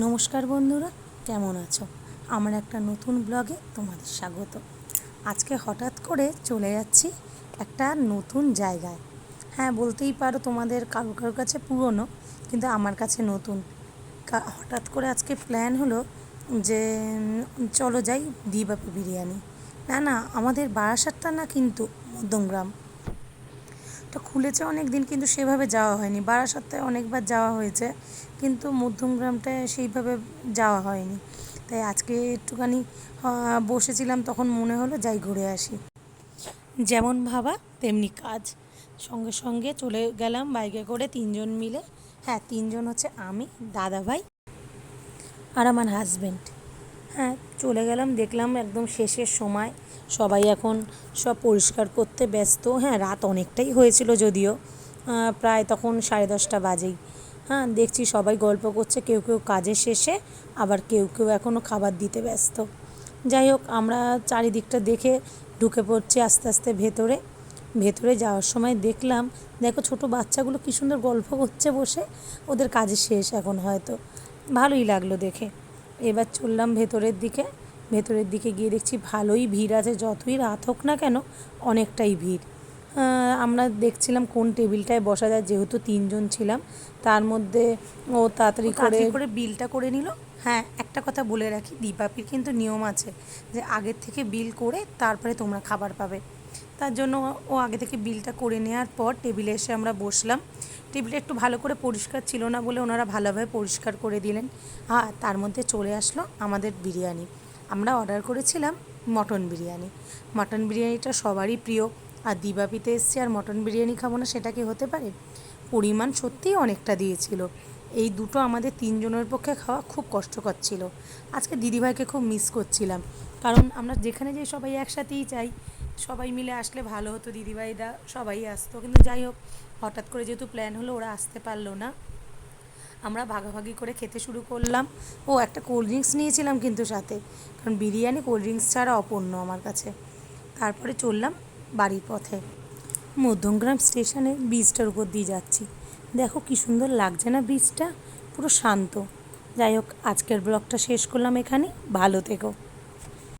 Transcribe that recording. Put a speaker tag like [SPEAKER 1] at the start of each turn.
[SPEAKER 1] নমস্কার বন্ধুরা, কেমন আছো? আমার একটা নতুন ব্লগে তোমাদের স্বাগত। আজকে হঠাৎ করে চলে যাচ্ছি একটা নতুন জায়গায়। হ্যাঁ বলতেই পারো তোমাদের কারও কারোর কাছে পুরনো, কিন্তু আমার কাছে নতুন। হঠাৎ করে আজকে প্ল্যান হলো যে চলো যাই দিবাপি বিরিয়ানি। না না, আমাদের বারাসাতটা না কিন্তু মধ্যমগ্রাম। তো খুলেছে অনেক দিন কিন্তু সেভাবে যাওয়া হয়নি। বারাসাতে অনেকবার যাওয়া হয়েছে, কিন্তু মধ্যমগ্রামটায় সেইভাবে যাওয়া হয়নি। তাই আজকে একটুখানি বসেছিলাম, তখন মনে হলো যাই ঘুরে আসি। যেমন ভাবা, তেমনি কাজ। সঙ্গে সঙ্গে চলে গেলাম বাইকে করে তিনজন মিলে। হ্যাঁ তিনজন হচ্ছে আমি, দাদাভাই আর আমার হাজব্যান্ড হ্যাঁ চলে গেলাম, দেখলাম একদম শেষের সময়। সবাই এখন সব পরিষ্কার করতে ব্যস্ত। হ্যাঁ রাত অনেকটাই হয়েছিল যদিও প্রায় তখন সাড়ে দশটা বাজেই। হ্যাঁ দেখছি সবাই গল্প করছে, কেউ কেউ কাজের শেষে, আবার কেউ কেউ এখনও খাবার দিতে ব্যস্ত। যাই হোক, আমরা চারিদিকটা দেখে ঢুকে পড়ছি আস্তে আস্তে ভেতরে। ভেতরে যাওয়ার সময় দেখলাম, দেখো ছোট বাচ্চাগুলো কী সুন্দর গল্প করছে বসে। ওদের কাজের শেষ এখন হয়তো। ভালোই লাগল দেখে। এবার চললাম ভেতরের দিকে। ভেতরের দিকে গিয়ে দেখছি ভালোই ভিড় আছে। যতই রাত হোক না কেন অনেকটাই ভিড়। আমরা দেখছিলাম কোন টেবিলটায় বসা যায় যেহেতু তিনজন ছিলাম। তার মধ্যে ও তাড়াতাড়ি করে করে বিলটা করে নিল। হ্যাঁ একটা কথা বলে রাখি দীপাপির কিন্তু নিয়ম আছে যে আগের থেকে বিল করে তারপরে তোমরা খাবার পাবে। তার জন্য ও আগে থেকে বিলটা করে নেওয়ার পর টেবিলে এসে আমরা বসলাম। টেবিলটা একটু ভালো করে পরিষ্কার ছিল না বলে ওনারা ভালোভাবে পরিষ্কার করে দিলেন। আর তার মধ্যে চলে আসলো আমাদের বিরিয়ানি। আমরা অর্ডার করেছিলাম মটন বিরিয়ানি। মটন বিরিয়ানিটা সবারই প্রিয়। আর দিবাপিতে এসছে, আর মটন বিরিয়ানি খাব না সেটা কি হতে পারে? পরিমাণ সত্যিই অনেকটা দিয়েছিল। এই দুটো আমাদের তিনজনের পক্ষে খাওয়া খুব কষ্টকর ছিল। আজকে দিদিভাইকে খুব মিস করছিলাম। কারণ আমরা যেখানে যাই সবাই একসাথেই চাই। সবাই মিলে আসলে ভালো হতো, দিদিভাইরা সবাই আসতো। কিন্তু যাই হোক, হঠাৎ করে যেহেতু প্ল্যান হলো, ওরা আসতে পারল না। আমরা ভাগাভাগি করে খেতে শুরু করলাম। ও একটা কোল্ড ড্রিঙ্কস নিয়েছিলাম কিন্তু সাথে। কারণ বিরিয়ানি কোল্ড ড্রিঙ্কস ছাড়া অপূর্ণ আমার কাছে। তারপরে চললাম বাড়ির পথে। মধ্যমগ্রাম স্টেশনে ব্রিজটার উপর দিয়ে যাচ্ছি। দেখো কি সুন্দর লাগছে না ব্রিজটা পুরো শান্ত। যাই হোক, আজকের ব্লগটা শেষ করলাম এখানে। ভালো থেকো।